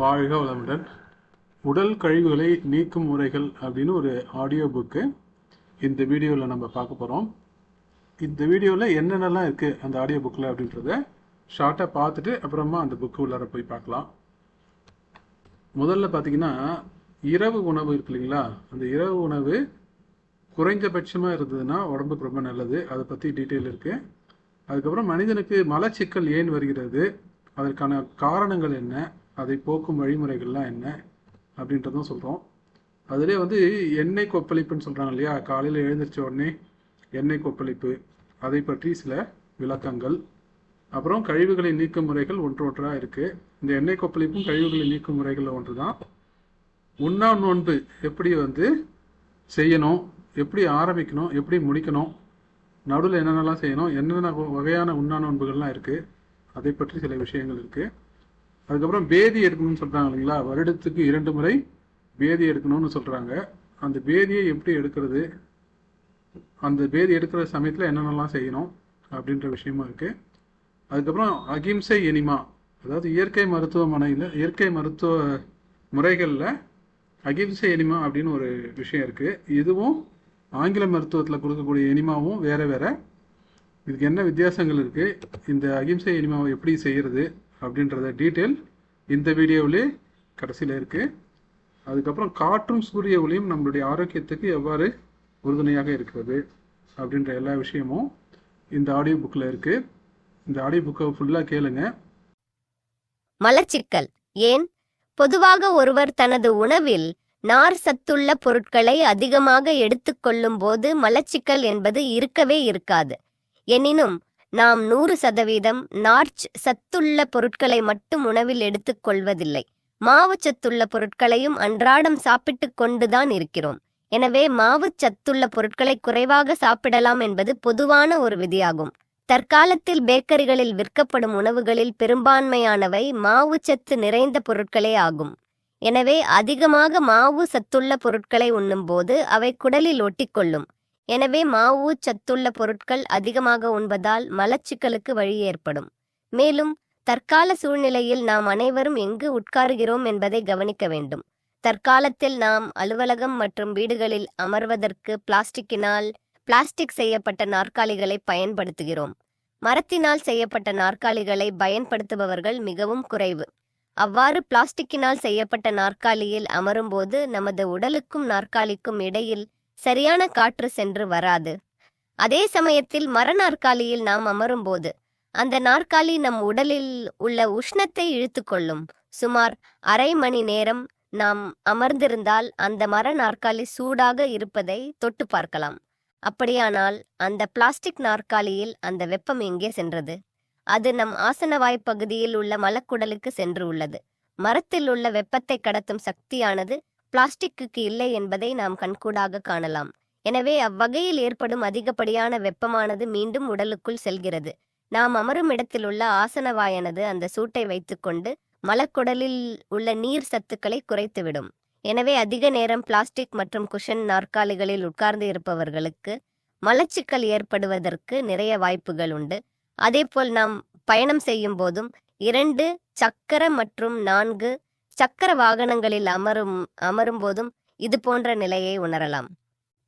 வாழ்க வளமுடன். உடல் கழிவுகளை நீக்கும் முறைகள் அப்படின்னு ஒரு ஆடியோ புக்கு இந்த வீடியோவில் நம்ம பார்க்க போகிறோம் இந்த வீடியோவில் என்னென்னலாம் இருக்குது அந்த ஆடியோ புக்கில் அப்படின்றத ஷார்ட்டாக பார்த்துட்டு அப்புறமா அந்த புக்கு உள்ளார போய் பார்க்கலாம். முதல்ல பார்த்தீங்கன்னா இரவு உணவு இருக்கு இல்லைங்களா? அந்த இரவு உணவு குறைந்தபட்சமாக இருந்ததுன்னா உடம்புக்கு ரொம்ப நல்லது. அதை பற்றி டீட்டெயில் இருக்குது அதுக்கப்புறம் மனிதனுக்கு மலச்சிக்கல் ஏன் வருகிறது? அதற்கான காரணங்கள் என்ன? அதை போக்கும் வழிமுறைகள்லாம் என்ன அப்படின்றதும் சொல்கிறோம் அதிலே வந்து எண்ணெய் கொப்பளிப்புன்னு சொல்கிறாங்க இல்லையா? காலையில் எழுந்திரிச்ச உடனே எண்ணெய் கொப்பளிப்பு அதை பற்றி சில விளக்கங்கள். அப்புறம் கழிவுகளை நீக்கும் முறைகள் ஒன்று ஒன்றாக இருக்குது இந்த எண்ணெய் கொப்பளிப்பும் கழிவுகளை நீக்கும் முறைகளில் ஒன்று தான் உண்ணா நோன்பு எப்படி வந்து செய்யணும்? எப்படி ஆரம்பிக்கணும்? எப்படி முடிக்கணும்? நடுவில் என்னென்னலாம் செய்யணும்? என்னென்ன வ- வகையான உண்ணா நோன்புகள்லாம் இருக்குது அதை பற்றி சில விஷயங்கள் இருக்குது அதுக்கப்புறம் பேதி எடுக்கணும்னு சொல்கிறாங்க இல்லைங்களா? வருடத்துக்கு இரண்டு முறை பேதி எடுக்கணும்னு சொல்கிறாங்க அந்த பேதியை எப்படி எடுக்கிறது? அந்த பேதி எடுக்கிற சமயத்தில் என்னென்னலாம் செய்யணும் அப்படின்ற விஷயமா இருக்குது அதுக்கப்புறம் அகிம்சை எனிமா அதாவது இயற்கை மருத்துவமனையில் இயற்கை மருத்துவ முறைகளில் அகிம்சை எனிமா அப்படின்னு ஒரு விஷயம் இருக்குது இதுவும் ஆங்கில மருத்துவத்தில் கொடுக்கக்கூடிய எனிமாவும் வேற வேற. இதுக்கு என்ன வித்தியாசங்கள் இருக்குது இந்த அகிம்சை எனிமாவை எப்படி செய்கிறது அப்படின்றத டீட்டெயில் இந்த வீடியோவிலே கடைசியில் இருக்குது அதுக்கப்புறம் காற்றும் சூரிய ஒளியும் நம்மளுடைய ஆரோக்கியத்துக்கு எவ்வாறு உறுதுணையாக இருக்கிறது அப்படின்ற எல்லா விஷயமும் இந்த ஆடியோ புக்கில் இருக்குது இந்த ஆடியோ புக்கை ஃபுல்லாக கேளுங்க. மலச்சிக்கல். ஏன்? பொதுவாக ஒருவர் தனது உணவில் நார் சத்துள்ள பொருட்களை அதிகமாக எடுத்துக்கொள்ளும் போது மலச்சிக்கல் என்பது இருக்கவே இருக்காது. எனினும் நாம் நூறு சதவீதம் நார்ச் சத்துள்ள பொருட்களை மட்டும் உணவில் எடுத்துக்கொள்வதில்லை மாவுச்சத்துள்ள பொருட்களையும் அன்றாடம் சாப்பிட்டுக் கொண்டுதான் இருக்கிறோம். எனவே மாவுச் சத்துள்ள பொருட்களை குறைவாக சாப்பிடலாம் என்பது பொதுவான ஒரு விதியாகும். தற்காலத்தில் பேக்கரிகளில் விற்கப்படும் உணவுகளில் பெரும்பான்மையானவை மாவுச்சத்து நிறைந்த பொருட்களே ஆகும். எனவே அதிகமாக மாவு சத்துள்ள பொருட்களை உண்ணும்போது அவை குடலில் ஒட்டிக்கொள்ளும். எனவே மாவு சத்துள்ள பொருட்கள் அதிகமாக உண்பதால் மலச்சிக்கலுக்கு வழி ஏற்படும். மேலும் தற்கால சூழ்நிலையில் நாம் அனைவரும் எங்கு உட்காருகிறோம் என்பதை கவனிக்க வேண்டும். தற்காலத்தில் நாம் அலுவலகம் மற்றும் வீடுகளில் அமர்வதற்கு பிளாஸ்டிக்கினால் பிளாஸ்டிக் செய்யப்பட்ட நாற்காலிகளை பயன்படுத்துகிறோம். மரத்தினால் செய்யப்பட்ட நாற்காலிகளை பயன்படுத்துபவர்கள் மிகவும் குறைவு. அவ்வாறு பிளாஸ்டிக்கினால் செய்யப்பட்ட நாற்காலியில் அமரும்போது நமது உடலுக்கும் நாற்காலிக்கும் இடையில் சரியான காற்று சென்று வராது. அதே சமயத்தில் மர நாற்காலியில் நாம் அமரும்போது அந்த நாற்காலி நம் உடலில் உள்ள உஷ்ணத்தை இழுத்துக்கொள்ளும். சுமார் அரை மணி நேரம் நாம் அமர்ந்திருந்தால் அந்த மர நாற்காலி சூடாக இருப்பதை தொட்டு பார்க்கலாம். அப்படியானால் அந்த பிளாஸ்டிக் நாற்காலியில் அந்த வெப்பம் எங்கே சென்றது? அது நம் ஆசனவாய் பகுதியில் உள்ள மலக்குடலுக்கு சென்று உள்ளது. மரத்தில் உள்ள வெப்பத்தை கடத்தும் சக்தியானது பிளாஸ்டிக்குக்கு இல்லை என்பதை நாம் கண்கூடாக காணலாம். எனவே அவ்வகையில் ஏற்படும் அதிகப்படியான வெப்பமானது மீண்டும் உடலுக்குள் செல்கிறது. நாம் அமரும் இடத்தில் உள்ள ஆசனவாயானது அந்த சூட்டை வைத்துக்கொண்டு மலக்குடலில் உள்ள நீர் சத்துக்களை குறைத்துவிடும். எனவே அதிக நேரம் பிளாஸ்டிக் மற்றும் குஷன் நாற்காலிகளில் உட்கார்ந்து இருப்பவர்களுக்கு மலச்சிக்கல் ஏற்படுவதற்கு நிறைய வாய்ப்புகள் உண்டு. அதேபோல் நாம் பயணம் செய்யும் போதும் இரண்டு சக்கர மற்றும் நான்கு சக்கர வாகனங்களில் அமரும் அமரும் போதும் இது போன்ற நிலையை உணரலாம்.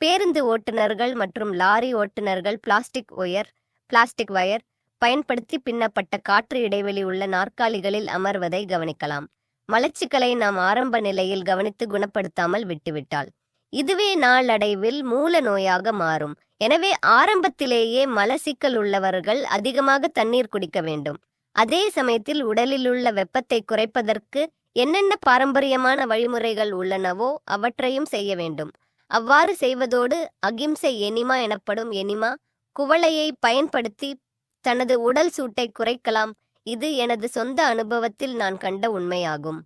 பேருந்து ஓட்டுநர்கள் மற்றும் லாரி ஓட்டுநர்கள் பிளாஸ்டிக் ஒயர் பிளாஸ்டிக் வயர் பயன்படுத்தி பின்னப்பட்ட காற்று இடைவெளி உள்ள நாற்காலிகளில் அமர்வதை கவனிக்கலாம். மலச்சிக்கலை நாம் ஆரம்ப நிலையில் கவனித்து குணப்படுத்தாமல் விட்டுவிட்டால். இதுவே நாளடைவில் மூல நோயாக மாறும். எனவே ஆரம்பத்திலேயே மலச்சிக்கல் உள்ளவர்கள் அதிகமாக தண்ணீர் குடிக்க வேண்டும். அதே சமயத்தில் உடலில் உள்ள வெப்பத்தை குறைப்பதற்கு என்னென்ன பாரம்பரியமான வழிமுறைகள் உள்ளனவோ அவற்றையும் செய்ய வேண்டும். அவ்வாறு செய்வதோடு அகிம்சை எனிமா எனப்படும் எனிமா குவளையை பயன்படுத்தி தனது உடல் சூட்டை குறைக்கலாம். இது எனது சொந்த அனுபவத்தில் நான் கண்ட உண்மையாகும்.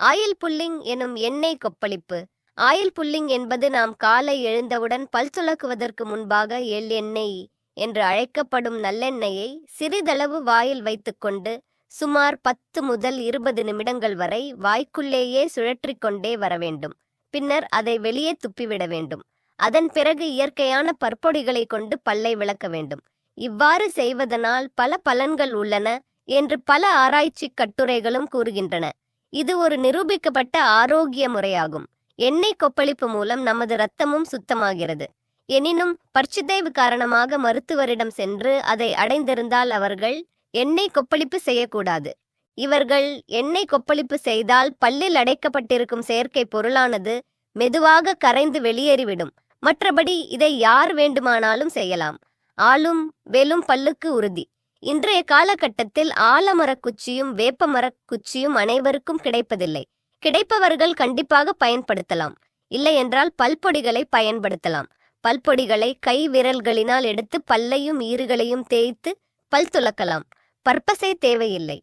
ஆயில் புல்லிங் எனும் எண்ணெய் கொப்பளிப்பு. ஆயில் புல்லிங் என்பது நாம் காலை எழுந்தவுடன் பல் துலக்குவதற்கு முன்பாக எள் எண்ணெய் என்று அழைக்கப்படும் நல்லெண்ணெயை சிறிதளவு வாயில் வைத்துக்கொண்டு சுமார் பத்து முதல் இருபது நிமிடங்கள் வரை வாய்க்குள்ளேயே சுழற்றிக்கொண்டே வர வேண்டும். பின்னர் அதை வெளியே துப்பிவிட வேண்டும். அதன் பிறகு இயற்கையான பற்பொடிகளை கொண்டு பல்லை விளக்க வேண்டும். இவ்வாறு செய்வதனால் பல பலன்கள் உள்ளன என்று பல ஆராய்ச்சி கட்டுரைகளும் கூறுகின்றன. இது ஒரு நிரூபிக்கப்பட்ட ஆரோக்கிய முறையாகும். எண்ணெய் கொப்பளிப்பு மூலம் நமது இரத்தமும் சுத்தமாகிறது. எனினும் பற்சிதைவு காரணமாக மருத்துவரிடம் சென்று அதை அடைந்திருந்தால் அவர்கள் எண்ணெய் கொப்பளிப்பு செய்யக்கூடாது. இவர்கள் எண்ணெய் கொப்பளிப்பு செய்தால் பல்லில் அடைக்கப்பட்டிருக்கும் செயற்கை பொருளானது மெதுவாக கரைந்து வெளியேறிவிடும். மற்றபடி இதை யார் வேண்டுமானாலும் செய்யலாம். ஆளும் வெலும் பல்லுக்கு உறுதி. இன்றைய காலகட்டத்தில் ஆலமரக் குச்சியும் வேப்பமரக் குச்சியும் அனைவருக்கும் கிடைப்பதில்லை. கிடைப்பவர்கள் கண்டிப்பாக பயன்படுத்தலாம். இல்லை என்றால் பல்பொடிகளை பயன்படுத்தலாம். பல்பொடிகளை கை விரல்களினால் எடுத்து பல்லையும் ஈறுகளையும் தேய்த்து பல் துலக்கலாம் பற்பசை தேவையில்லை.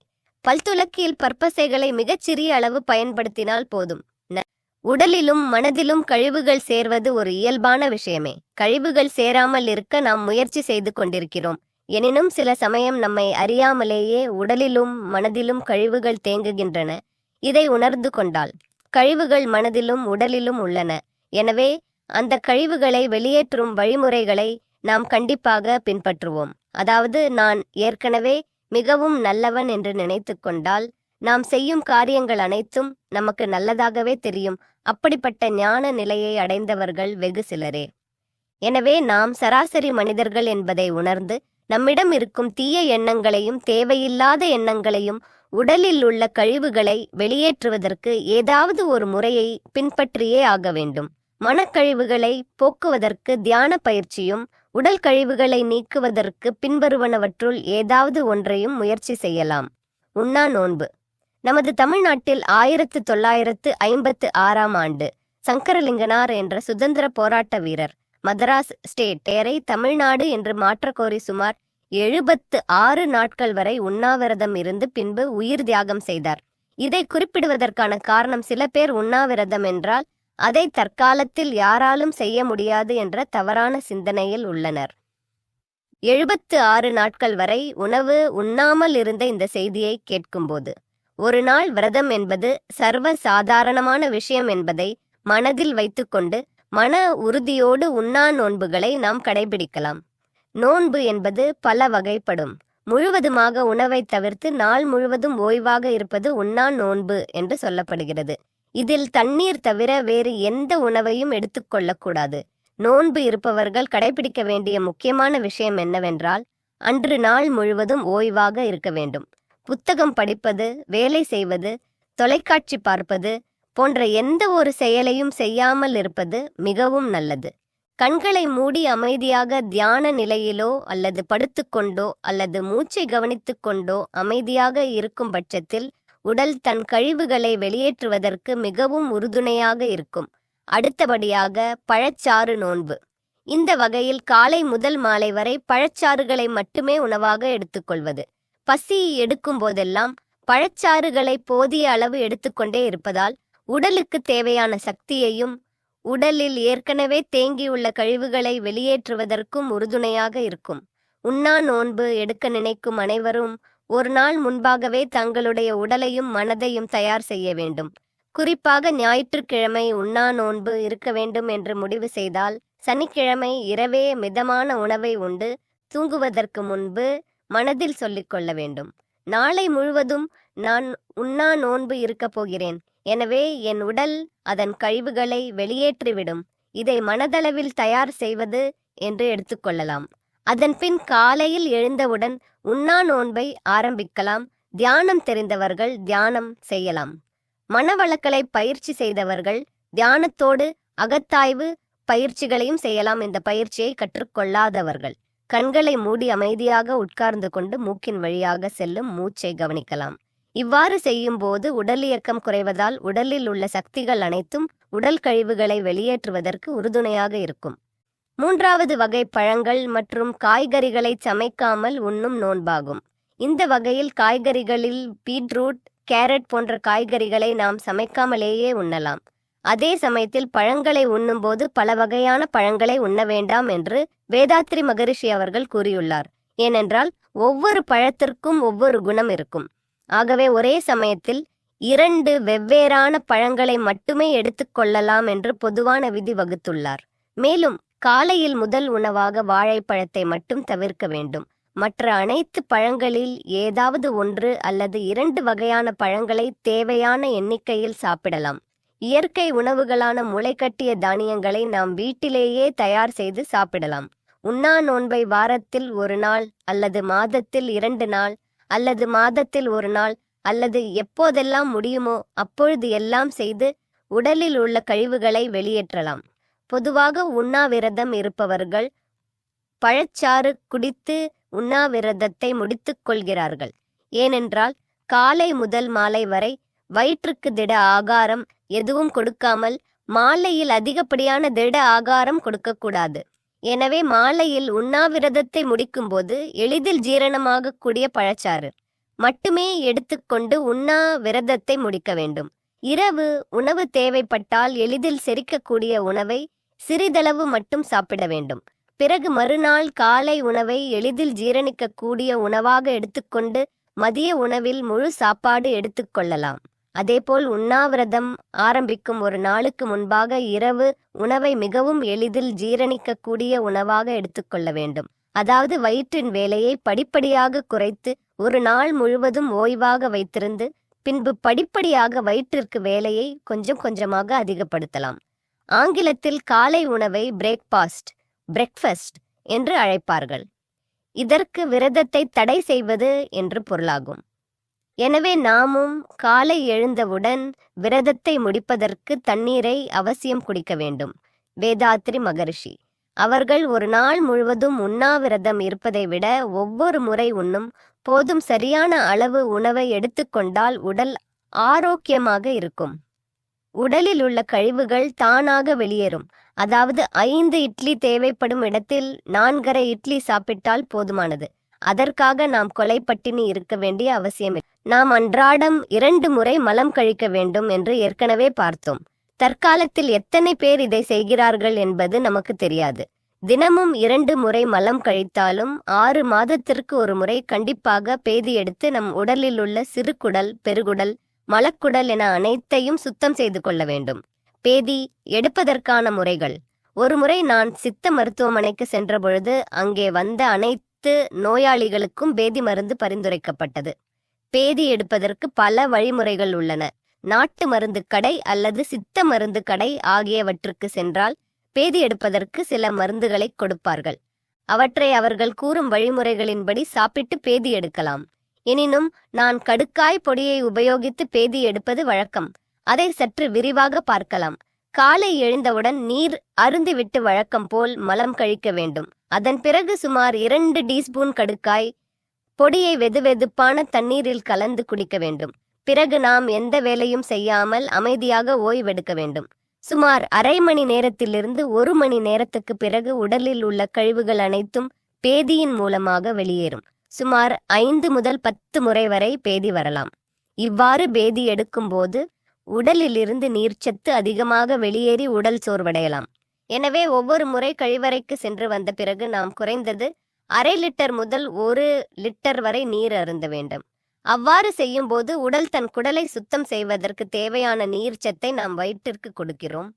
பல்துலக்கியில் பற்பசைகளை மிகச் சிறிய அளவு பயன்படுத்தினால் போதும். உடலிலும் மனதிலும் கழிவுகள் சேர்வது ஒரு இயல்பான விஷயமே. கழிவுகள் சேராமல் இருக்க நாம் முயற்சி செய்து கொண்டிருக்கிறோம். எனினும் சில சமயம் நம்மை அறியாமலேயே உடலிலும் மனதிலும் கழிவுகள் தேங்குகின்றன. இதை உணர்ந்து கொண்டால் கழிவுகள் மனதிலும் உடலிலும் உள்ளன. எனவே அந்த கழிவுகளை வெளியேற்றும் வழிமுறைகளை நாம் கண்டிப்பாக பின்பற்றுவோம். அதாவது நான் ஏற்கனவே மிகவும் நல்லவன் என்று நினைத்து கொண்டால் நாம் செய்யும் காரியங்கள் அனைத்தும் நமக்கு நல்லதாகவே தெரியும். அப்படிப்பட்ட ஞான நிலையை அடைந்தவர்கள் வெகு சிலரே. எனவே நாம் சராசரி மனிதர்கள் என்பதை உணர்ந்து நம்மிடம் இருக்கும் தீய எண்ணங்களையும் தேவையில்லாத எண்ணங்களையும் உடலில் உள்ள கழிவுகளை வெளியேற்றுவதற்கு ஏதாவது ஒரு முறையை பின்பற்றியே ஆக வேண்டும். மனக்கழிவுகளை போக்குவதற்கு தியான பயிற்சியும் உடல் கழிவுகளை நீக்குவதற்கு பின்வருவனவற்றுள் ஏதாவது ஒன்றையும் முயற்சி செய்யலாம். உண்ணா நோன்பு. நமது தமிழ்நாட்டில் ஆயிரத்து தொள்ளாயிரத்து ஐம்பத்து ஆறாம் ஆண்டு சங்கரலிங்கனார் என்ற சுதந்திர போராட்ட வீரர் மதராஸ் ஸ்டேட் ஏரை தமிழ்நாடு என்று மாற்றக்கோரி சுமார் எழுபத்து ஆறு நாட்கள் வரை உண்ணாவிரதம் இருந்து பின்பு உயிர் தியாகம் செய்தார். இதை குறிப்பிடுவதற்கான காரணம் சில பேர் உண்ணாவிரதம் என்றால் அதை தற்காலத்தில் யாராலும் செய்ய முடியாது என்ற தவறான சிந்தனையில் உள்ளனர். எழுபத்து ஆறு நாட்கள் வரை உணவு உண்ணாமல் இருந்த இந்த செய்தியை கேட்கும்போது ஒரு நாள் விரதம் என்பது சர்வ சாதாரணமான விஷயம் என்பதை மனதில் வைத்துக்கொண்டு மன உறுதியோடு உண்ணா நோன்புகளை நாம் கடைபிடிக்கலாம். நோன்பு என்பது பல வகைப்படும். முழுவதுமாக உணவை தவிர்த்து நாள் முழுவதும் ஓய்வாக இருப்பது உண்ணா நோன்பு என்று சொல்லப்படுகிறது. இதில் தண்ணீர் தவிர வேறு எந்த உணவையும் எடுத்துக்கொள்ளக்கூடாது நோன்பு இருப்பவர்கள் கடைபிடிக்க வேண்டிய முக்கியமான விஷயம் என்னவென்றால் அன்று நாள் முழுவதும் ஓய்வாக இருக்க வேண்டும். புத்தகம் படிப்பது வேலை செய்வது தொலைக்காட்சி பார்ப்பது போன்ற எந்த ஒரு செயலையும் செய்யாமல் இருப்பது மிகவும் நல்லது. கண்களை மூடி அமைதியாக தியான நிலையிலோ அல்லது படுத்துக்கொண்டோ அல்லது மூச்சை கவனித்துக்கொண்டோ அமைதியாக இருக்கும் பட்சத்தில் உடல் தன் கழிவுகளை வெளியேற்றுவதற்கு மிகவும் உறுதுணையாக இருக்கும். அடுத்தபடியாக பழச்சாறு நோன்பு. இந்த வகையில் காலை முதல் மாலை வரை பழச்சாறுகளை மட்டுமே உணவாக எடுத்துக்கொள்வது. பசி எடுக்கும் போதெல்லாம் பழச்சாறுகளை போதிய அளவு எடுத்துக்கொண்டே இருப்பதால் உடலுக்கு தேவையான சக்தியையும் உடலில் ஏற்கனவே தேங்கியுள்ள கழிவுகளை வெளியேற்றுவதற்கும் உறுதுணையாக இருக்கும். உண்ணா நோன்பு எடுக்க நினைக்கும் அனைவரும் ஒரு நாள் முன்பாகவே தங்களுடைய உடலையும் மனதையும் தயார் செய்ய வேண்டும். குறிப்பாக ஞாயிற்றுக்கிழமை உண்ணா நோன்பு இருக்க வேண்டும் என்று முடிவு செய்தால் சனிக்கிழமை இரவே மிதமான உணவை உண்டு தூங்குவதற்கு முன்பு மனதில் சொல்லிக் கொள்ள வேண்டும். நாளை முழுவதும் நான் உண்ணா நோன்பு இருக்கப் போகிறேன். எனவே என் உடல் அதன் கழிவுகளை வெளியேற்றிவிடும். இதை மனதளவில் தயார் செய்வது என்று எடுத்துக்கொள்ளலாம் அதன்பின் காலையில் எழுந்தவுடன் உண்ணா நோன்பை ஆரம்பிக்கலாம். தியானம் தெரிந்தவர்கள் தியானம் செய்யலாம். மனவளக்கலை பயிற்சி செய்தவர்கள் தியானத்தோடு அகத்தாய்வு பயிற்சிகளையும் செய்யலாம். இந்த பயிற்சியை கற்றுக்கொள்ளாதவர்கள் கண்களை மூடி அமைதியாக உட்கார்ந்து கொண்டு மூக்கின் வழியாக செல்லும் மூச்சை கவனிக்கலாம். இவ்வாறு செய்யும்போது உடல் இயக்கம் குறைவதால் உடலில் உள்ள சக்திகள் அனைத்தும் உடல் கழிவுகளை வெளியேற்றுவதற்கு உறுதுணையாக இருக்கும். மூன்றாவது வகை பழங்கள் மற்றும் காய்கறிகளை சமைக்காமல் உண்ணும் நோன்பாகும். இந்த வகையில் காய்கறிகளில் பீட்ரூட் கேரட் போன்ற காய்கறிகளை நாம் சமைக்காமலேயே உண்ணலாம். அதே சமயத்தில் பழங்களை உண்ணும்போது பல வகையான பழங்களை உண்ண வேண்டாம் என்று வேதாத்ரி மகரிஷி அவர்கள் கூறியுள்ளார். ஏனென்றால் ஒவ்வொரு பழத்திற்கும் ஒவ்வொரு குணம் இருக்கும். ஆகவே ஒரே சமயத்தில் இரண்டு வெவ்வேறான பழங்களை மட்டுமே எடுத்துக்கொள்ளலாம் என்று பொதுவான விதி வகுத்துள்ளார். மேலும் காலையில் முதல் உணவாக வாழைப்பழத்தை மட்டும் தவிர்க்க வேண்டும். மற்ற அனைத்து பழங்களில் ஏதாவது ஒன்று அல்லது இரண்டு வகையான பழங்களை தேவையான எண்ணிக்கையில் சாப்பிடலாம். இயற்கை உணவுகளான முளைக்கட்டிய தானியங்களை நாம் வீட்டிலேயே தயார் செய்து சாப்பிடலாம். உண்ணா நோன்பை வாரத்தில் ஒரு நாள் அல்லது மாதத்தில் இரண்டு நாள் அல்லது மாதத்தில் ஒரு நாள் அல்லது எப்போதெல்லாம் முடியுமோ அப்பொழுது எல்லாம் செய்து உடலில் உள்ள கழிவுகளை வெளியேற்றலாம். பொதுவாக உண்ணாவிரதம் இருப்பவர்கள் பழச்சாறு குடித்து உண்ணாவிரதத்தை முடித்துக் கொள்கிறார்கள். ஏனென்றால் காலை முதல் மாலை வரை வயிற்றுக்கு திட ஆகாரம் எதுவும் கொடுக்காமல் மாலையில் அதிகப்படியான திட ஆகாரம் கொடுக்கக்கூடாது. எனவே மாலையில் உண்ணாவிரதத்தை முடிக்கும்போது எளிதில் ஜீரணமாகக்கூடிய பழச்சாறு மட்டுமே எடுத்துக்கொண்டு உண்ணா விரதத்தை முடிக்க வேண்டும். இரவு உணவு தேவைப்பட்டால் எளிதில் செரிக்கக்கூடிய உணவை சிறிதளவு மட்டும் சாப்பிட வேண்டும். பிறகு மறுநாள் காலை உணவை எளிதில் ஜீரணிக்கக்கூடிய உணவாக எடுத்துக்கொண்டு மதிய உணவில் முழு சாப்பாடு எடுத்துக்கொள்ளலாம் அதேபோல் உண்ணாவிரதம் ஆரம்பிக்கும் ஒரு நாளுக்கு முன்பாக இரவு உணவை மிகவும் எளிதில் ஜீரணிக்கக்கூடிய உணவாக எடுத்துக்கொள்ள வேண்டும். அதாவது வயிற்றின் வேலையை படிப்படியாக குறைத்து ஒரு நாள் முழுவதும் ஓய்வாக வைத்திருந்து பின்பு படிப்படியாக வயிற்றிற்கு வேலையை கொஞ்சம் கொஞ்சமாக அதிகப்படுத்தலாம். ஆங்கிலத்தில் காலை உணவை பிரேக்பாஸ்ட் பிரெக்ஃபஸ்ட் என்று அழைப்பார்கள். இதற்கு விரதத்தை தடை செய்வது என்று பொருளாகும். எனவே நாமும் காலை எழுந்தவுடன் விரதத்தை முடிப்பதற்கு தண்ணீரை அவசியம் குடிக்க வேண்டும். வேதாத்ரி மகரிஷி அவர்கள் ஒரு நாள் முழுவதும் உண்ணாவிரதம் இருப்பதை விட ஒவ்வொரு முறை உண்ணும் போதும் சரியான அளவு உணவை எடுத்துக்கொண்டால் உடல் ஆரோக்கியமாக இருக்கும். உடலில் உள்ள கழிவுகள் தானாக வெளியேறும். அதாவது ஐந்து இட்லி தேவைப்படும் இடத்தில் நான்கரை இட்லி சாப்பிட்டால் போதுமானது. அதற்காக நாம் கொலை பட்டினி இருக்க வேண்டிய அவசியம் நாம் அன்றாடம் இரண்டு முறை மலம் கழிக்க வேண்டும் என்று ஏற்கனவே பார்த்தோம். தற்காலத்தில் எத்தனை பேர் இதை செய்கிறார்கள் என்பது நமக்கு தெரியாது. தினமும் இரண்டு முறை மலம் கழித்தாலும் ஆறு மாதத்திற்கு ஒரு முறை கண்டிப்பாக பேதி எடுத்து நம் உடலில் உள்ள சிறுகுடல் பெருகுடல் மலக்குடல் என அனைத்தையும் சுத்தம் செய்து கொள்ள வேண்டும். பேதி எடுப்பதற்கான முறைகள். ஒருமுறை நான் சித்த மருத்துவமனைக்கு சென்றபொழுது அங்கே வந்த அனைத்து நோயாளிகளுக்கும் பேதி மருந்து பரிந்துரைக்கப்பட்டது. பேதி எடுப்பதற்கு பல வழிமுறைகள் உள்ளன. நாட்டு மருந்து கடை அல்லது சித்த மருந்து கடை ஆகியவற்றுக்கு சென்றால் பேதி எடுப்பதற்கு சில மருந்துகளை கொடுப்பார்கள். அவற்றை அவர்கள் கூறும் வழிமுறைகளின்படி சாப்பிட்டு பேதி எடுக்கலாம். எனினும் நான் கடுக்காய் பொடியை உபயோகித்து பேதி எடுப்பது வழக்கம். அதை சற்று விரிவாக பார்க்கலாம். காலை எழுந்தவுடன் நீர் அருந்திவிட்டு வழக்கம் போல் மலம் கழிக்க வேண்டும். அதன் பிறகு சுமார் இரண்டு டீஸ்பூன் கடுக்காய் பொடியை வெதுவெதுப்பான தண்ணீரில் கலந்து குடிக்க வேண்டும். பிறகு நாம் எந்த வேலையும் செய்யாமல் அமைதியாக ஓய்வெடுக்க வேண்டும். சுமார் அரை மணி நேரத்திலிருந்து ஒரு மணி நேரத்துக்கு பிறகு உடலில் உள்ள கழிவுகள் அனைத்தும் பேதியின் மூலமாக வெளியேறும். சுமார் ஐந்து முதல் பத்து முறை வரை பேதி வரலாம். இவ்வாறு பேதி எடுக்கும்போது உடலிலிருந்து நீர்ச்சத்து அதிகமாக வெளியேறி உடல் சோர்வடையலாம். எனவே ஒவ்வொரு முறை கழிவறைக்கு சென்று வந்த பிறகு நாம் குறைந்தது அரை லிட்டர் முதல் ஒரு லிட்டர் வரை நீர் அருந்த வேண்டும். அவ்வாறு செய்யும்போது உடல் தன் குடலை சுத்தம் செய்வதற்கு தேவையான நீர்ச்சத்தை நாம் வயிற்றிற்கு கொடுக்கிறோம்.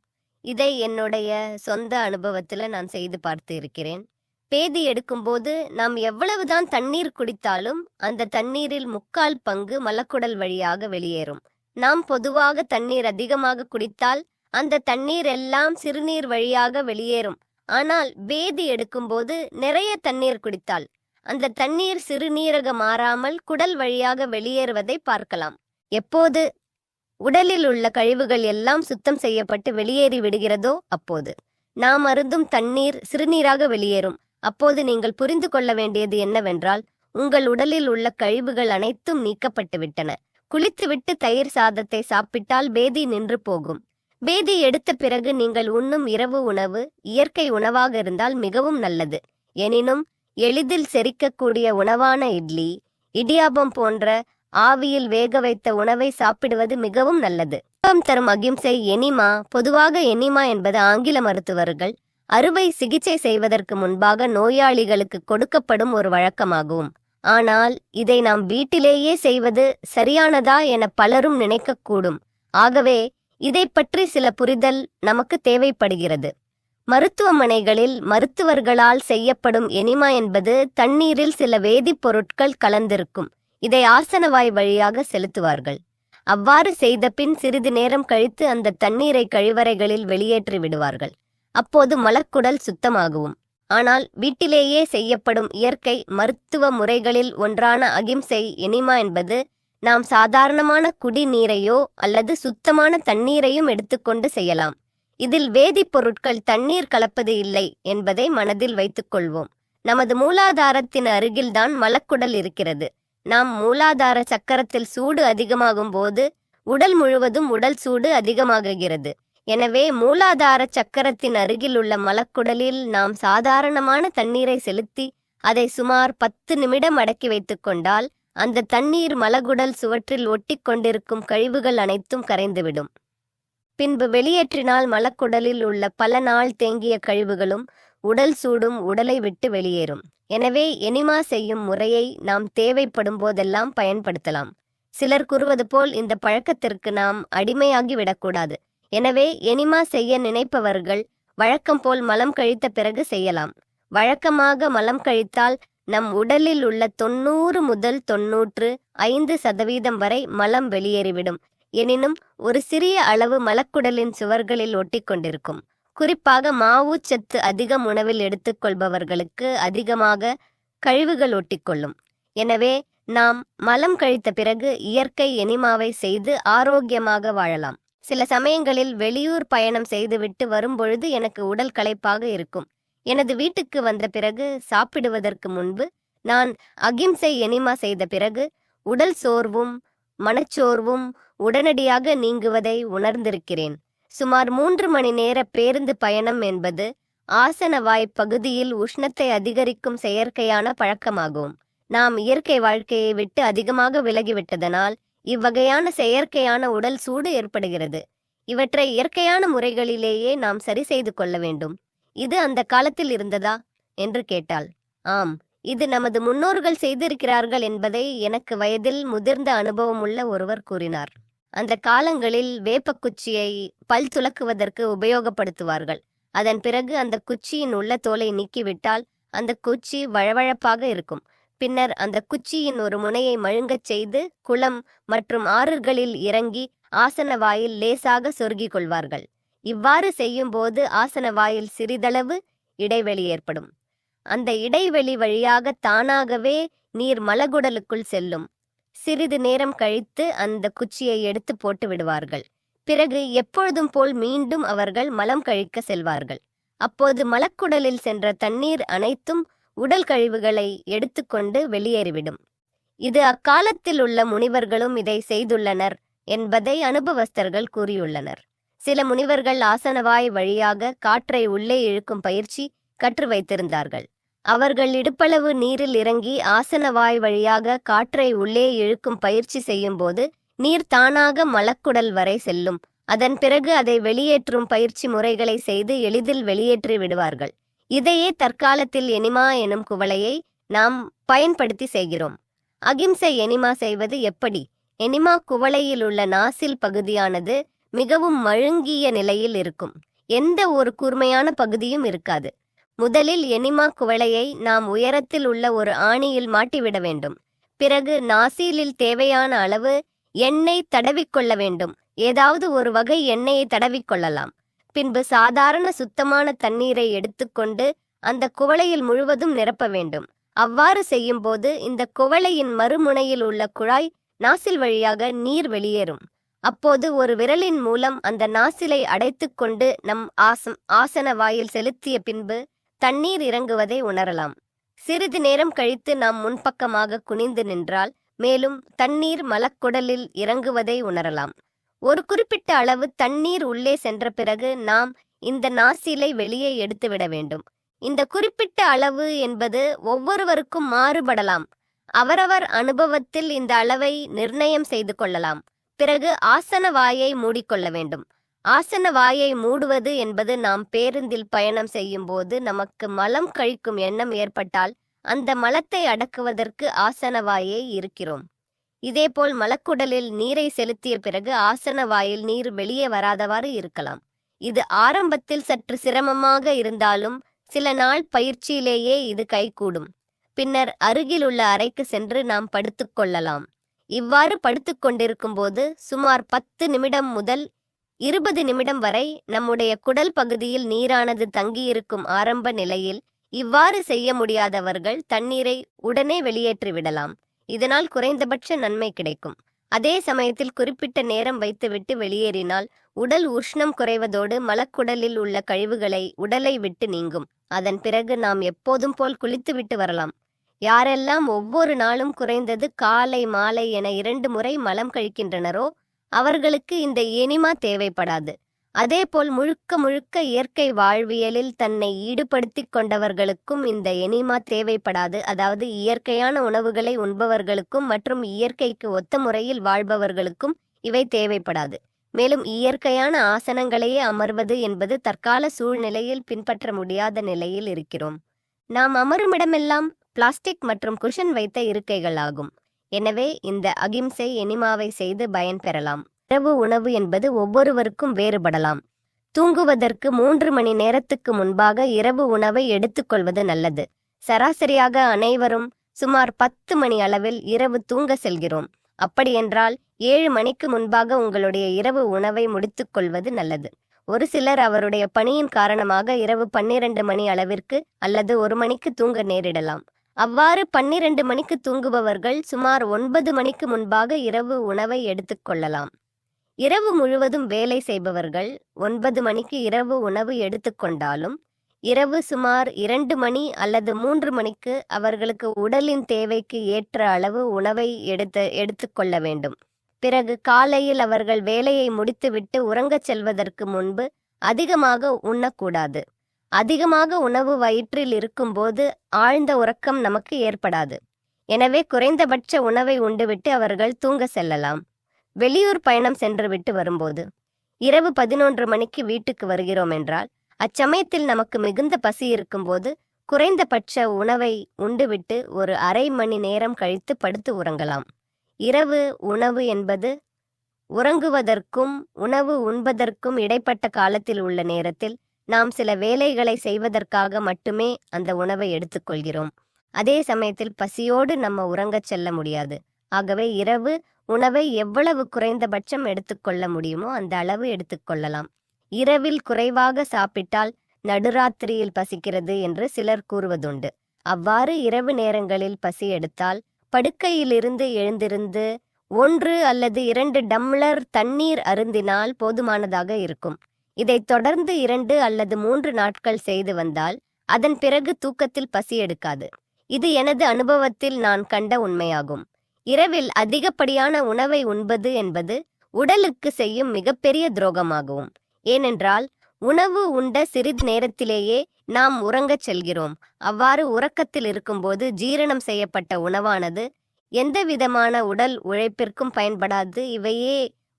இதை என்னுடைய சொந்த அனுபவத்தில் நான் செய்து பார்த்து இருக்கிறேன். பேதி எடுக்கும்போது நாம் எவ்வளவுதான் தண்ணீர் குடித்தாலும் அந்த தண்ணீரில் முக்கால் பங்கு மலக்குடல் வழியாக வெளியேறும். நாம் பொதுவாக தண்ணீர் அதிகமாக குடித்தால் அந்த தண்ணீர் எல்லாம் சிறுநீர் வழியாக வெளியேறும். ஆனால் பேதி எடுக்கும்போது நிறைய தண்ணீர் குடித்தால் அந்த தண்ணீர் சிறுநீரக மாறாமல் குடல் வழியாக வெளியேறுவதை பார்க்கலாம். எப்போது? உடலில் உள்ள கழிவுகள் எல்லாம் சுத்தம் செய்யப்பட்டு வெளியேறி விடுகிறதோ அப்போது. நாம் அருந்தும் தண்ணீர் சிறுநீராக வெளியேறும். அப்போது நீங்கள் புரிந்து கொள்ள வேண்டியது என்னவென்றால் உங்கள் உடலில் உள்ள கழிவுகள் அனைத்தும் நீக்கப்பட்டுவிட்டன. குளித்துவிட்டு தயிர் சாதத்தை சாப்பிட்டால் பேதி நின்று போகும். பேதி எடுத்த பிறகு நீங்கள் உண்ணும் இரவு உணவு இயற்கை உணவாக இருந்தால் மிகவும் நல்லது. எனினும் எளிதில் செரிக்கக்கூடிய உணவான இட்லி இடியாபம் போன்ற ஆவியில் வேக வைத்த உணவை சாப்பிடுவது மிகவும் நல்லது. தரும் அகிம்சை எனிமா? பொதுவாக எனிமா என்பது ஆங்கில மருத்துவர்கள் அறுவை சிகிச்சை செய்வதற்கு முன்பாக நோயாளிகளுக்கு கொடுக்கப்படும் ஒரு வழக்கமாகும். ஆனால் இதை நாம் வீட்டிலேயே செய்வது சரியானதா என பலரும் நினைக்கக்கூடும். ஆகவே இதை பற்றி சில புரிதல் நமக்கு தேவைப்படுகிறது. மருத்துவமனைகளில் மருத்துவர்களால் செய்யப்படும் எனிமா என்பது தண்ணீரில் சில வேதிப்பொருட்கள் கலந்திருக்கும். இதை ஆசனவாய் வழியாக செலுத்துவார்கள். அவ்வாறு செய்த பின் சிறிது நேரம் கழித்து அந்த தண்ணீரை கழிவறைகளில் வெளியேற்றி விடுவார்கள். அப்போது மலக்குடல் சுத்தமாகவும். ஆனால் வீட்டிலேயே செய்யப்படும் இயற்கை மருத்துவ முறைகளில் ஒன்றான அகிம்சை எனிமா என்பது நாம் சாதாரணமான குடிநீரையோ அல்லது சுத்தமான தண்ணீரையும் எடுத்துக்கொண்டு செய்யலாம். இதில் வேதிப்பொருட்கள் தண்ணீர் கலப்பது இல்லை என்பதை மனதில் வைத்துக்கொள்வோம் நமது மூலாதாரத்தின் அருகில்தான் மலக்குடல் இருக்கிறது. நாம் மூலாதார சக்கரத்தில் சூடு அதிகமாகும் போது உடல் முழுவதும் உடல் சூடு அதிகமாகுகிறது. எனவே மூலாதார சக்கரத்தின் அருகில் உள்ள மலக்குடலில் நாம் சாதாரணமான தண்ணீரை செலுத்தி அதை சுமார் பத்து நிமிடம் அடக்கி வைத்துக் கொண்டால் அந்த தண்ணீர் மலகுடல் சுவற்றில் ஒட்டிக் கொண்டிருக்கும் கழிவுகள் அனைத்தும் கரைந்துவிடும். பின்பு வெளியேற்றினால் மலக்குடலில் உள்ள பல நாள் தேங்கிய கழிவுகளும் உடல் சூடும் உடலை விட்டு வெளியேறும். எனவே எனிமா செய்யும் முறையை நாம் தேவைப்படும் போதெல்லாம் பயன்படுத்தலாம். சிலர் கூறுவது போல் இந்த பழக்கத்திற்கு நாம் அடிமையாகி விடக்கூடாது எனவே எனிமா செய்ய நினைப்பவர்கள் வழக்கம் போல் மலம் கழித்த பிறகு செய்யலாம். வழக்கமாக மலம் கழித்தால் நம் உடலில் உள்ள தொண்ணூறு முதல் தொன்னூற்று ஐந்து சதவீதம் வரை மலம் வெளியேறிவிடும். எனினும் ஒரு சிறிய அளவு மலக்குடலின் சுவர்களில் ஒட்டிக்கொண்டிருக்கும். குறிப்பாக மாவுச்சத்து அதிகம் உணவில் எடுத்துக்கொள்பவர்களுக்கு அதிகமாக கழிவுகள் ஒட்டிக்கொள்ளும். எனவே நாம் மலம் கழித்த பிறகு இயற்கை எனிமாவை செய்து ஆரோக்கியமாக வாழலாம். சில சமயங்களில் வெளியூர் பயணம் செய்துவிட்டு வரும்பொழுது எனக்கு உடல் களைப்பாக இருக்கும். எனது வீட்டுக்கு வந்த பிறகு சாப்பிடுவதற்கு முன்பு நான் அகிம்சை எனிமா செய்த பிறகு உடல் சோர்வும் மனச்சோர்வும் உடனடியாக நீங்குவதை உணர்ந்திருக்கிறேன். சுமார் மூன்று மணி நேர பேருந்து பயணம் என்பது ஆசனவாய் பகுதியில் உஷ்ணத்தை அதிகரிக்கும் செயற்கையான பழக்கமாகும். நாம் இயற்கை வாழ்க்கையை விட்டு அதிகமாக விலகிவிட்டதனால் இவ்வகையான செயற்கையான உடல் சூடு ஏற்படுகிறது. இவற்றை இயற்கையான முறைகளிலேயே நாம் சரி செய்து கொள்ள வேண்டும். இது அந்த காலத்தில் இருந்ததா? என்று கேட்டாள். ஆம் இது நமது முன்னோர்கள் செய்திருக்கிறார்கள் என்பதை எனக்கு வயதில் முதிர்ந்த அனுபவம் உள்ள ஒருவர் கூறினார். அந்த காலங்களில் வேப்பக்குச்சியை பல் துலக்குவதற்கு உபயோகப்படுத்துவார்கள். அதன் பிறகு அந்த குச்சியின் உள்ள தோலை நீக்கிவிட்டால் அந்த குச்சி வழவழப்பாக இருக்கும். பின்னர் அந்த குச்சியின் ஒரு முனையை மழுங்கச் செய்து குளம் மற்றும் ஆறுகளில் இறங்கி ஆசன வாயில் லேசாக சொருகிக் கொள்வார்கள். இவ்வாறு செய்யும்போது ஆசன வாயில் சிறிதளவு இடைவெளி ஏற்படும். அந்த இடைவெளி வழியாக தானாகவே நீர் மலகுடலுக்குள் செல்லும். சிறிது நேரம் கழித்து அந்த குச்சியை எடுத்து போட்டு விடுவார்கள். பிறகு எப்பொழுதும் போல் மீண்டும் அவர்கள் மலம் கழிக்க செல்வார்கள். அப்போது மலக்குடலில் சென்ற தண்ணீர் அனைத்தும் உடல் கழிவுகளை எடுத்துக்கொண்டு வெளியேறிவிடும். இது அக்காலத்தில் உள்ள முனிவர்களும் இதை செய்துள்ளனர் என்பதை அனுபவஸ்தர்கள் கூறியுள்ளனர். சில முனிவர்கள் ஆசனவாய் வழியாக காற்றை உள்ளே இழுக்கும் பயிற்சி கற்று வைத்திருந்தார்கள். அவர்கள் இடுப்பளவு நீரில் இறங்கி ஆசனவாய் வழியாக காற்றை உள்ளே இழுக்கும் பயிற்சி செய்யும்போது நீர் தானாக மலக்குடல் வரை செல்லும். அதன் பிறகு அதை வெளியேற்றும் பயிற்சி முறைகளை செய்து எளிதில் வெளியேற்றி விடுவார்கள். இதையே தற்காலத்தில் எனிமா எனும் குவளையை நாம் பயன்படுத்தி செய்கிறோம். அகிம்சை எனிமா செய்வது எப்படி? எனிமா குவளையில் உள்ள நாசில் பகுதியானது மிகவும் மழுங்கிய நிலையில் இருக்கும். எந்த ஒரு கூர்மையான பகுதியும் இருக்காது. முதலில் எனிமா குவளையை நாம் உயரத்தில் உள்ள ஒரு ஆணியில் மாட்டிவிட வேண்டும். பிறகு நாசிலில் தேவையான அளவு எண்ணெய் தடவிக்கொள்ள வேண்டும். ஏதாவது ஒரு வகை எண்ணெயை தடவிக்கொள்ளலாம். பின்பு சாதாரண சுத்தமான தண்ணீரை எடுத்துக்கொண்டு அந்த குவளையில் முழுவதும் நிரப்ப வேண்டும். அவ்வாறு செய்யும்போது இந்த குவளையின் மறுமுனையில் உள்ள குழாய் நாசில் வழியாக நீர் வெளியேறும். அப்போது ஒரு விரலின் மூலம் அந்த நாசிலை அடைத்துக்கொண்டு நம் ஆசம் ஆசன வாயில் செலுத்திய பின்பு தண்ணீர் இறங்குவதை உணரலாம். சிறிது நேரம் கழித்து நாம் முன்பக்கமாக குனிந்து நின்றால் மேலும் தண்ணீர் மலக்குடலில் இறங்குவதை உணரலாம். ஒரு குறிப்பிட்ட அளவு தண்ணீர் உள்ளே சென்ற பிறகு நாம் இந்த நாசிலை வெளியே எடுத்துவிட வேண்டும். இந்த குறிப்பிட்ட அளவு என்பது ஒவ்வொருவருக்கும் மாறுபடலாம். அவரவர் அனுபவத்தில் இந்த அளவை நிர்ணயம் செய்து கொள்ளலாம். பிறகு ஆசன வாயை மூடிக்கொள்ள வேண்டும். ஆசன வாயை மூடுவது என்பது நாம் பேருந்தில் பயணம் செய்யும் போது நமக்கு மலம் கழிக்கும் எண்ணம் ஏற்பட்டால் அந்த மலத்தை அடக்குவதற்கு ஆசன வாயை இருக்கிறோம். இதேபோல் மலக்குடலில் நீரை செலுத்திய பிறகு ஆசன வாயில் நீர் வெளியே வராதவாறு இருக்கலாம். இது ஆரம்பத்தில் சற்று சிரமமாக இருந்தாலும் சில நாள் பயிற்சியிலேயே இது கைகூடும். பின்னர் அருகிலுள்ள அறைக்கு சென்று நாம் படுத்துக் கொள்ளலாம். இவ்வாறு படுத்துக் கொண்டிருக்கும்போது சுமார் பத்து நிமிடம் முதல் இருபது நிமிடம் வரை நம்முடைய குடல் பகுதியில் நீரானது தங்கியிருக்கும் ஆரம்ப நிலையில் இவ்வாறு செய்ய முடியாதவர்கள் தண்ணீரை உடனே வெளியேற்றிவிடலாம். இதனால் குறைந்தபட்ச நன்மை கிடைக்கும். அதே சமயத்தில் குறிப்பிட்ட நேரம் வைத்துவிட்டு வெளியேறினால் உடல் உஷ்ணம் குறைவதோடு மலக்குடலில் உள்ள கழிவுகளை உடலை விட்டு நீங்கும். அதன் பிறகு நாம் எப்போதும் போல் குளித்துவிட்டு வரலாம். யாரெல்லாம் ஒவ்வொரு நாளும் குறைந்தது காலை மாலை என இரண்டு முறை மலம் கழிக்கின்றனரோ அவர்களுக்கு இந்த எனிமா தேவைப்படாது. அதேபோல் முழுக்க முழுக்க இயற்கை வாழ்வியலில் தன்னை ஈடுபடுத்திக் கொண்டவர்களுக்கும் இந்த எனிமா தேவைப்படாது. அதாவது இயற்கையான உணவுகளை உண்பவர்களுக்கும் மற்றும் இயற்கைக்கு ஒத்த முறையில் வாழ்பவர்களுக்கும் இவை தேவைப்படாது. மேலும் இயற்கையான ஆசனங்களையே அமர்வது என்பது தற்கால சூழ்நிலையில் பின்பற்ற முடியாத நிலையில் இருக்கிறோம். நாம் அமருமிடமெல்லாம் பிளாஸ்டிக் மற்றும் குஷன் வைத்த இருக்கைகள் ஆகும் எனவே இந்த அகிம்சை எனிமாவை செய்து பயன் பெறலாம் இரவு உணவு என்பது ஒவ்வொருவருக்கும் வேறுபடலாம். தூங்குவதற்கு மூன்று மணி நேரத்துக்கு முன்பாக இரவு உணவை எடுத்துக்கொள்வது நல்லது. சராசரியாக அனைவரும் சுமார் பத்து மணி அளவில் இரவு தூங்க செல்கிறோம். அப்படியென்றால் ஏழு மணிக்கு முன்பாக உங்களுடைய இரவு உணவை முடித்துக்கொள்வது நல்லது. ஒரு சிலர் அவருடைய பணியின் காரணமாக இரவு பன்னிரண்டு மணி அளவிற்கு அல்லது ஒரு மணிக்கு தூங்க நேரிடலாம். அவ்வாறு பன்னிரண்டு மணிக்கு தூங்குபவர்கள் சுமார் ஒன்பது மணிக்கு முன்பாக இரவு உணவை எடுத்துக்கொள்ளலாம். இரவு முழுவதும் வேலை செய்பவர்கள் ஒன்பது மணிக்கு இரவு உணவு எடுத்துக்கொண்டாலும் இரவு சுமார் இரண்டு மணி அல்லது மூன்று மணிக்கு அவர்களுக்கு உடலின் தேவைக்கு ஏற்ற அளவு உணவை எடுத்து எடுத்துக்கொள்ள வேண்டும். பிறகு காலையில் அவர்கள் வேலையை முடித்துவிட்டு உறங்கச் செல்வதற்கு முன்பு அதிகமாக உண்ணக்கூடாது. அதிகமாக உணவு வயிற்றில் இருக்கும்போது ஆழ்ந்த உறக்கம் நமக்கு ஏற்படாது. எனவே குறைந்தபட்ச உணவை உண்டுவிட்டு அவர்கள் தூங்க செல்லலாம். வெளியூர் பயணம் சென்றுவிட்டு வரும்போது இரவு பதினொன்று மணிக்கு வீட்டுக்கு வருகிறோம் என்றால் அச்சமயத்தில் நமக்கு மிகுந்த பசி இருக்கும்போது குறைந்தபட்ச உணவை உண்டுவிட்டு ஒரு அரை மணி நேரம் கழித்து படுத்து உறங்கலாம். இரவு உணவு என்பது உறங்குவதற்கும் உணவு உண்பதற்கும் இடைப்பட்ட காலத்தில் உள்ள நேரத்தில் நாம் சில வேலைகளை செய்வதற்காக மட்டுமே அந்த உணவை எடுத்துக்கொள்கிறோம். அதே சமயத்தில் பசியோடு நம்ம உறங்கச் செல்ல முடியாது. ஆகவே இரவு உணவை எவ்வளவு குறைந்தபட்சம் எடுத்துக்கொள்ள முடியுமோ அந்த அளவு எடுத்துக்கொள்ளலாம். இரவில் குறைவாக சாப்பிட்டால் நடுராத்திரியில் பசிக்கிறது என்று சிலர் கூறுவதுண்டு. அவ்வாறு இரவு நேரங்களில் பசி எடுத்தால் படுக்கையிலிருந்து எழுந்திருந்து ஒன்று அல்லது இரண்டு டம்ளர் தண்ணீர் அருந்தினால் போதுமானதாக இருக்கும். இதைத் தொடர்ந்து இரண்டு அல்லது மூன்று நாட்கள் செய்து வந்தால் அதன் பிறகு தூக்கத்தில் பசி எடுக்காது. இது எனது அனுபவத்தில் நான் கண்ட உண்மையாகும். இரவில் அதிகப்படியான உணவை உண்பது என்பது உடலுக்கு செய்யும் மிகப்பெரிய துரோகமாகும். ஏனென்றால் உணவு உண்ட சிறிது நேரத்திலேயே நாம் உறங்கச் செல்கிறோம். அவ்வாறு உறக்கத்தில் இருக்கும்போது ஜீரணம் செய்யப்பட்ட உணவானது எந்தவிதமான உடல் உழைப்பிற்கும் பயன்படாது இவையே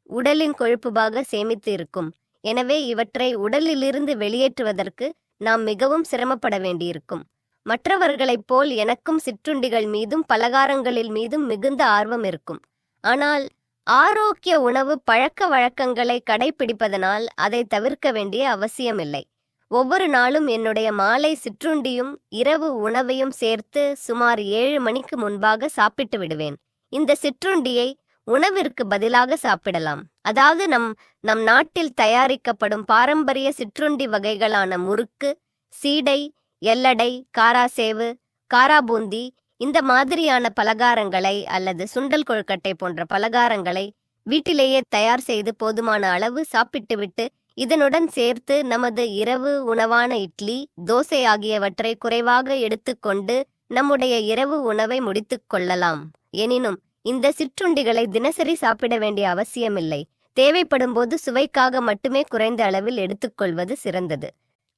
உடலின் கொழுப்புபாக சேமித்து இருக்கும். எனவே இவற்றை உடலிலிருந்து வெளியேற்றுவதற்கு நாம் மிகவும் சிரமப்பட வேண்டியிருக்கும். மற்றவர்களைப் போல் எனக்கும் சிற்றுண்டிகள் மீதும் பலகாரங்களில் மீதும் மிகுந்த ஆர்வம் இருக்கும். ஆனால் ஆரோக்கிய உணவு பழக்க வழக்கங்களை கடைபிடிப்பதனால் அதை தவிர்க்க வேண்டிய அவசியமில்லை. ஒவ்வொரு நாளும் என்னுடைய மாலை சிற்றுண்டியும் இரவு உணவையும் சேர்த்து சுமார் ஏழு மணிக்கு முன்பாக சாப்பிட்டு விடுவேன். இந்த சிற்றுண்டியை உணவிற்கு பதிலாக சாப்பிடலாம். அதாவது நம் நம் நாட்டில் தயாரிக்கப்படும் பாரம்பரிய சிற்றுண்டி வகைகளான முறுக்கு சீடை எல்லடை காராசேவு காராபூந்தி இந்த மாதிரியான பலகாரங்களை அல்லது சுண்டல் கொழுக்கட்டை போன்ற பலகாரங்களை வீட்டிலேயே தயார் செய்து போதுமான அளவு சாப்பிட்டுவிட்டு இதனுடன் சேர்த்து நமது இரவு உணவான இட்லி தோசை ஆகியவற்றை குறைவாக எடுத்துக்கொண்டு நம்முடைய இரவு உணவை முடித்துக் கொள்ளலாம். எனினும் இந்த சிற்றுண்டிகளை தினசரி சாப்பிட வேண்டிய அவசியமில்லை. தேவைப்படும் போது சுவைக்காக மட்டுமே குறைந்த அளவில் எடுத்துக்கொள்வது சிறந்தது.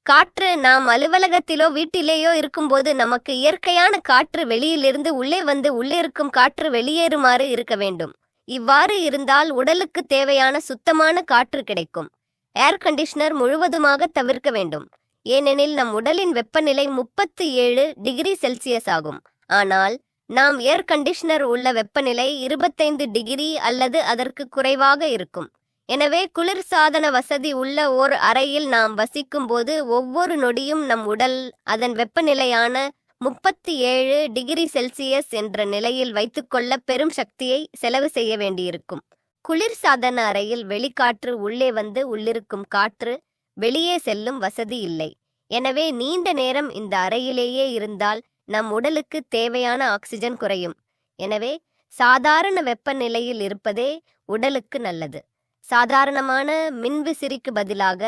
காற்று நாம் அலுவலகத்திலோ வீட்டிலேயோ இருக்கும்போது நமக்கு இயற்கையான காற்று வெளியிலிருந்து உள்ளே வந்து உள்ளே இருக்கும் காற்று வெளியேறுமாறு இருக்க வேண்டும். இவ்வாறு இருந்தால் உடலுக்கு தேவையான சுத்தமான காற்று கிடைக்கும். ஏர் கண்டிஷனர் முழுவதுமாக தவிர்க்க வேண்டும். ஏனெனில் நம் உடலின் வெப்பநிலை முப்பத்து ஏழு டிகிரி செல்சியஸ் ஆகும். ஆனால் நாம் ஏர் கண்டிஷனர் உள்ள வெப்பநிலை இருபத்தைந்து டிகிரி அல்லது அதற்கு குறைவாக இருக்கும். எனவே குளிர்சாதன வசதி உள்ள ஓர் அறையில் நாம் வசிக்கும்போது ஒவ்வொரு நொடியும் நம் உடல் அதன் வெப்பநிலையான முப்பத்தி ஏழு டிகிரி செல்சியஸ் என்ற நிலையில் வைத்துக்கொள்ள பெரும் சக்தியை செலவு செய்ய வேண்டியிருக்கும். குளிர்சாதன அறையில் வெளிக்காற்று உள்ளே வந்து உள்ளிருக்கும் காற்று வெளியே செல்லும் வசதி இல்லை. எனவே நீண்ட நேரம் இந்த அறையிலேயே இருந்தால் நம் உடலுக்கு தேவையான ஆக்சிஜன் குறையும். எனவே சாதாரண வெப்பநிலையில் இருப்பதே உடலுக்கு நல்லது. சாதாரணமான மின்விசிறிக்கு பதிலாக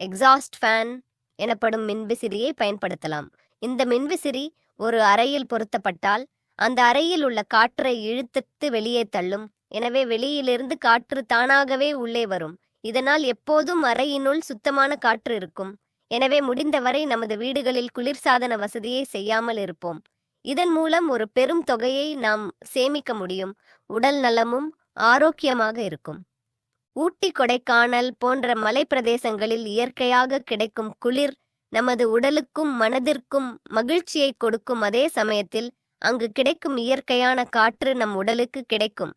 எக்ஸாஸ்ட் ஃபேன் எனப்படும் மின்விசிறியை பயன்படுத்தலாம். இந்த மின்விசிறி ஒரு அறையில் பொருத்தப்பட்டால் அந்த அறையில் உள்ள காற்றை இழுத்துட்டு வெளியே தள்ளும். எனவே வெளியிலிருந்து காற்று தானாகவே உள்ளே வரும். இதனால் எப்போதும் அறையினுள் சுத்தமான காற்று இருக்கும். எனவே முடிந்தவரை நமது வீடுகளில் குளிர்சாதன வசதியை செய்யாமல் இருப்போம். இதன் மூலம் ஒரு பெரும் தொகையை நாம் சேமிக்க முடியும். உடல் நலமும் ஆரோக்கியமாக இருக்கும். ஊட்டி கொடைக்கானல் போன்ற மலைப்பிரதேசங்களில் இயற்கையாக கிடைக்கும் குளிர் நமது உடலுக்கும் மனதிற்கும் மகிழ்ச்சியை கொடுக்கும். அதே சமயத்தில் அங்கு கிடைக்கும் இயற்கையான காற்று நம் உடலுக்கு கிடைக்கும்.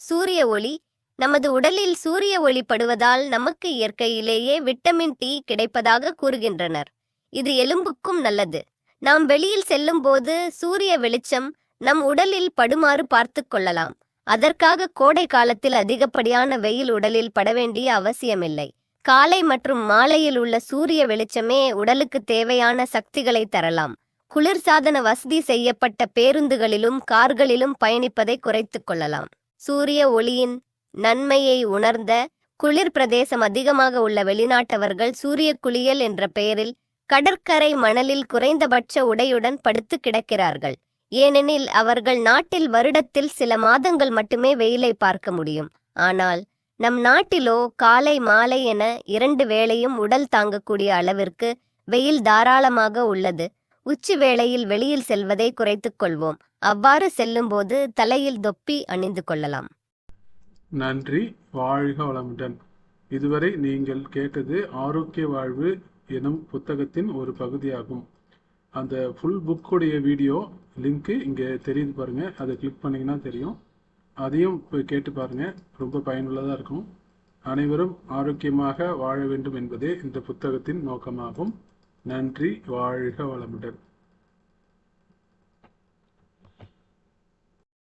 சூரிய ஒளி நமது உடலில் சூரிய ஒளி படுவதால் நமக்கு இயற்கையிலேயே விட்டமின் டி கிடைப்பதாக கூறுகின்றனர். இது எலும்புக்கும் நல்லது. நாம் வெளியில் செல்லும்போது சூரிய வெளிச்சம் நம் உடலில் படுமாறு பார்த்து கொள்ளலாம். அதற்காக கோடை காலத்தில் அதிகப்படியான வெயில் உடலில் பட வேண்டிய அவசியமில்லை. காலை மற்றும் மாலையில் உள்ள சூரிய வெளிச்சமே உடலுக்கு தேவையான சக்திகளை தரலாம். குளிர்சாதன வசதி செய்யப்பட்ட பேருந்துகளிலும் கார்களிலும் பயணிப்பதை குறைத்துக் கொள்ளலாம். சூரிய ஒளியின் நன்மையை உணர்ந்த குளிர் பிரதேசம் அதிகமாக உள்ள வெளிநாட்டவர்கள் சூரிய குளியல் என்ற பெயரில் கடற்கரை மணலில் குறைந்தபட்ச உடையுடன் படுத்து கிடக்கிறார்கள். ஏனெனில் அவர்கள் நாட்டில் வருடத்தில் சில மாதங்கள் மட்டுமே வெயிலை பார்க்க முடியும். ஆனால் நம் நாட்டிலோ காலை மாலை என இரண்டு வேளையும் உடல் தாங்கக்கூடிய அளவிற்கு வெயில் தாராளமாக உள்ளது. உச்சி வேளையில் வெளியில் செல்வதை குறைத்துக் கொள்வோம். அவ்வாறு செல்லும்போது தலையில் தொப்பி அணிந்து கொள்ளலாம். நன்றி. வாழ்க வளமுடன். இதுவரை நீங்கள் கேட்டது ஆரோக்கிய வாழ்வு எனும் புத்தகத்தின் ஒரு பகுதியாகும். அந்த ஃபுல் புக்குடைய வீடியோ லிங்க்கு இங்கே தெரியுது பாருங்கள் அதை கிளிக் பண்ணிங்கன்னா தெரியும். அதையும் போய் கேட்டு பாருங்கள் ரொம்ப பயனுள்ளதாக இருக்கும். அனைவரும் ஆரோக்கியமாக வாழ வேண்டும் என்பதே இந்த புத்தகத்தின் நோக்கமாகும். நன்றி. வாழ்க வளமுடன்.